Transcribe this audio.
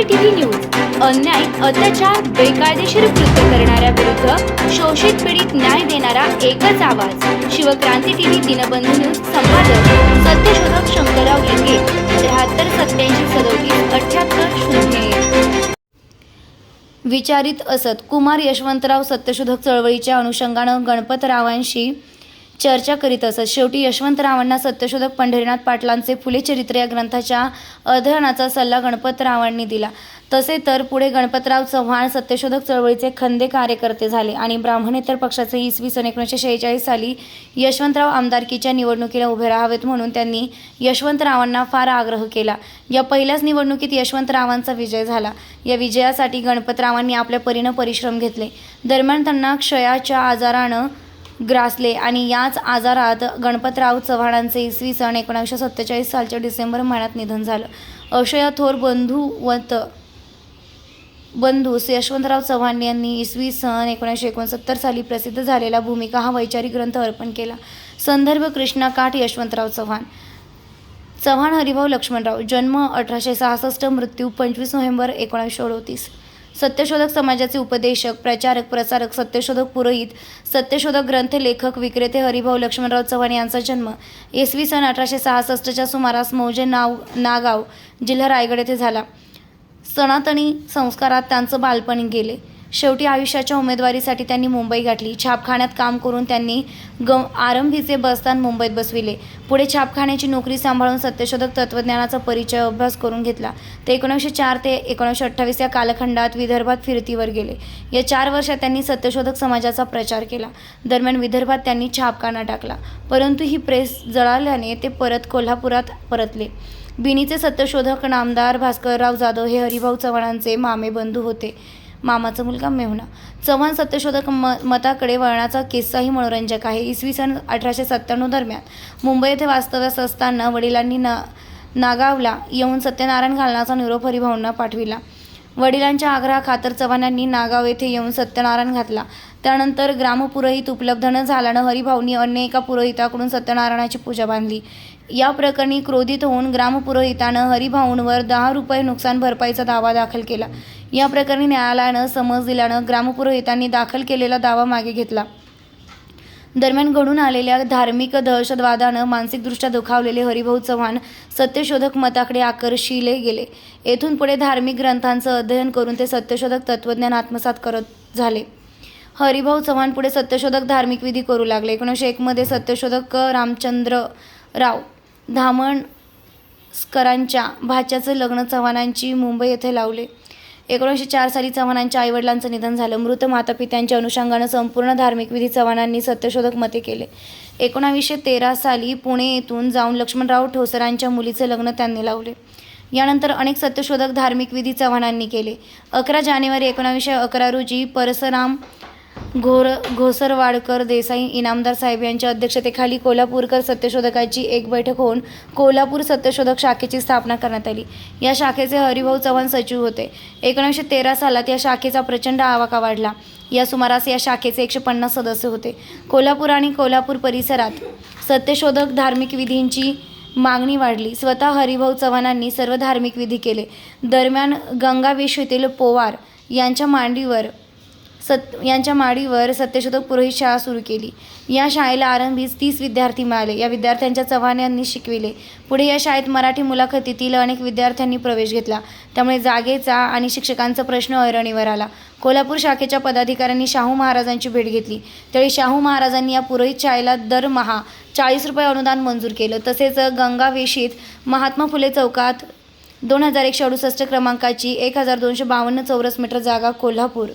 CCTV news अन्याय अत्याचार बेकायदेशीर कृत्य करणाऱ्या विरुद्ध शोषित पीडित न्याय देणारा एकच आवाज. शिवक्रांती टीव्ही दिनबंधू न्यूज संपादक सत्यशोधक शंकरराव लिंगे त्र्याहत्तर सत्याऐंशी सदोतीस अठ्याहत्तर शून्य विचारित असत कुमार यशवंतराव सत्यशोधक चळवळीच्या अनुषंगानं गणपतरावांशी चर्चा करीत असत. शेवटी यशवंतरावांना सत्यशोधक पंढरीनाथ पाटलांचे फुले चरित्र या ग्रंथाच्या अध्ययनाचा सल्ला गणपतरावांनी दिला. तसे तर पुढे गणपतराव चव्हाण सत्यशोधक चळवळीचे खंदे कार्यकर्ते झाले आणि ब्राह्मणेतर पक्षाचे इसवी सन एकोणीसशे शेहेचाळीस साली यशवंतराव आमदारकीच्या निवडणुकीला उभे राहावेत म्हणून त्यांनी यशवंतरावांना फार आग्रह केला. या पहिल्याच निवडणुकीत यशवंतरावांचा विजय झाला. या विजयासाठी गणपतरावांनी आपल्या परीनं परिश्रम घेतले. दरम्यान त्यांना क्षयाच्या आजारानं ग्रासले आणि याच आजारात गणपतराव चव्हाणांचे इसवी सन एकोणीसशे सत्तेचाळीस सालच्या डिसेंबर महिन्यात निधन झालं. अशया थोर बंधुवत बंधू यशवंतराव चव्हाण यांनी इसवी सन एकोणीसशे एकोणसत्तर साली प्रसिद्ध झालेला भूमिका हा वैचारिक ग्रंथ अर्पण केला. संदर्भ कृष्णा काठ यशवंतराव चव्हाण. चव्हाण हरिभाऊ लक्ष्मणराव जन्म अठराशे सहासष्ट मृत्यू पंचवीस नोव्हेंबर एकोणीसशे अडोतीस. सत्यशोधक समाजाचे उपदेशक प्रचारक प्रसारक सत्यशोधक पुरोहित सत्यशोधक ग्रंथ लेखक विक्रेते हरिभाऊ लक्ष्मणराव चव्हाण यांचा जन्म इसवी सन अठराशे सहासष्टच्या सुमारास मौजे नाव नागाव जिल्हा रायगड येथे झाला. सनातनी संस्कारात त्यांचं बालपण गेले. शेवटी आयुष्याच्या उमेदवारीसाठी त्यांनी मुंबई गाठली. छापखान्यात काम करून त्यांनी ग आरंभीचे बसस्थान मुंबईत बसविले. पुढे छापखान्याची नोकरी सांभाळून सत्यशोधक तत्त्वज्ञानाचा परिचय अभ्यास करून घेतला. ते एकोणीसशे चार ते एकोणीसशे अठ्ठावीस या कालखंडात विदर्भात फिरतीवर गेले. या चार वर्षात त्यांनी सत्यशोधक समाजाचा प्रचार केला. दरम्यान विदर्भात त्यांनी छापखाना टाकला. परंतु ही प्रेस जळाल्याने ते परत कोल्हापुरात परतले. बिनीचे सत्यशोधक नामदार भास्करराव जाधव हे हरिभाऊ चव्हाणांचे मामे बंधू होते. मामाचा मुलगा मेहुणा चव्हाण सत्यशोधक म मताकडे वळणाचा किस्साही मनोरंजक आहे. इसवी सन अठराशे सत्त्याण्णव दरम्यान मुंबई येथे वास्तव्यास असताना वडिलांनी ना नागावला येऊन सत्यनारायण घालण्याचा निरोप हरिभाऊंना पाठविला. वडिलांच्या आग्रहाखातर चव्हाणांनी नागाव येथे येऊन सत्यनारायण घातला. त्यानंतर ग्रामपुरोहित उपलब्ध न झाल्यानं हरिभाऊंनी अन्य एका पुरोहिताकडून सत्यनारायणाची पूजा बांधली. या प्रकरणी क्रोधित होऊन ग्रामपुरोहितानं हरिभाऊंवर दहा रुपये नुकसान भरपाईचा दावा दाखल केला. या प्रकरणी न्यायालयानं समज दिल्यानं ग्रामपुरोहितांनी दाखल केलेला दावा मागे घेतला. दरम्यान घडून आलेल्या धार्मिक दहशतवादानं मानसिकदृष्ट्या दुखावलेले हरिभाऊ चव्हाण सत्यशोधक मताकडे आकर्षिले गेले. येथून पुढे धार्मिक ग्रंथांचं अध्ययन करून ते सत्यशोधक तत्त्वज्ञान आत्मसात करत झाले. हरिभाऊ चव्हाण पुढे सत्यशोधक धार्मिक विधी करू लागले. एकोणीसशे एकमध्ये सत्यशोधक रामचंद्रराव धामणकरांच्या भाच्याचं लग्न चव्हाणांची मुंबई येथे लावले. एकोणीसशे चार साली चव्हाणांच्या आईवडिलांचं निधन झालं. मृत मातापित्यांच्या अनुषंगानं संपूर्ण धार्मिक विधी चव्हाणांनी सत्यशोधक मते केले. एकोणावीसशे तेरा साली पुणे येथून जाऊन लक्ष्मणराव ठोसरांच्या मुलीचे लग्न त्यांनी लावले. यानंतर अनेक सत्यशोधक धार्मिक विधी चव्हाणांनी केले. अकरा जानेवारी एकोणावीसशे अकरा रोजी परसराम घोर घोसरवाडकर देसाई इनामदार साहेब यांच्या अध्यक्षतेखाली कोल्हापूरकर सत्यशोधकाची एक बैठक होऊन कोल्हापूर सत्यशोधक शाखेची स्थापना करण्यात आली. या शाखेचे हरिभाऊ चव्हाण सचिव होते. एकोणीसशे तेरा सालात या शाखेचा प्रचंड आवाका वाढला. या सुमारास या शाखेचे एकशे पन्नास सदस्य होते. कोल्हापूर आणि कोल्हापूर परिसरात सत्यशोधक धार्मिक विधींची मागणी वाढली. स्वतः हरिभाऊ चव्हाणांनी सर्व धार्मिक विधी केले. दरम्यान गंगावेश येथील पोवार यांच्या मांडीवर सत यांच्या माडीवर सत्यशोधक पुरोहित शाळा सुरू केली. या शाळेला आरंभीच तीस विद्यार्थी मिळाले. या विद्यार्थ्यांच्या चव्हाण यांनी शिकविले. पुढे या शाळेत मराठी मुलाखतीतील अनेक विद्यार्थ्यांनी प्रवेश घेतला. त्यामुळे जागेचा आणि शिक्षकांचा प्रश्न ऐरणीवर आला. कोल्हापूर शाखेच्या पदाधिकाऱ्यांनी शाहू महाराजांची भेट घेतली. त्यावेळी शाहू महाराजांनी या पुरोहित शाळेला दरमहा चाळीस रुपये अनुदान मंजूर केलं. तसेच गंगावेशीत महात्मा फुले चौकात दोन हजार एकशे अडुसष्ट क्रमांकाची एक हजार दोनशे बावन्न चौरस मीटर जागा कोल्हापूर